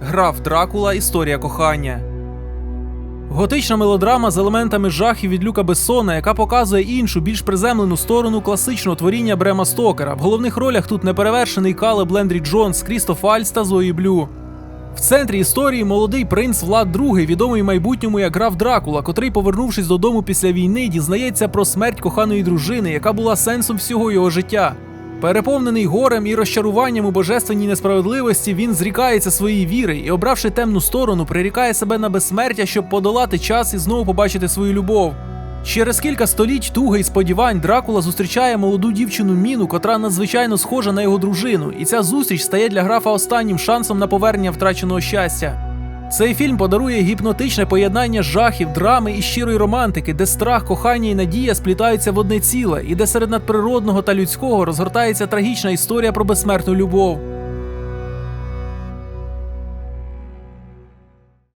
Граф Дракула Історія кохання. Готична мелодрама з елементами жахів від Люка Бессона, яка показує іншу, більш приземлену сторону класичного творіння Брема Стокера. В головних ролях тут неперевершений Калеб Лендрі Джонс, Крістоф Альц та Зої Блю. В центрі історії молодий принц Влад II, відомий майбутньому як граф Дракула, котрий, повернувшись додому після війни, дізнається про смерть коханої дружини, яка була сенсом всього його життя. Переповнений горем і розчаруванням у божественній несправедливості, він зрікається своєї віри і, обравши темну сторону, прирікає себе на безсмертя, щоб подолати час і знову побачити свою любов. Через кілька століть туги і сподівань Дракула зустрічає молоду дівчину Міну, котра надзвичайно схожа на його дружину, і ця зустріч стає для графа останнім шансом на повернення втраченого щастя. Цей фільм подарує гіпнотичне поєднання жахів, драми і щирої романтики, де страх, кохання і надія сплітаються в одне ціле, і де серед надприродного та людського розгортається трагічна історія про безсмертну любов.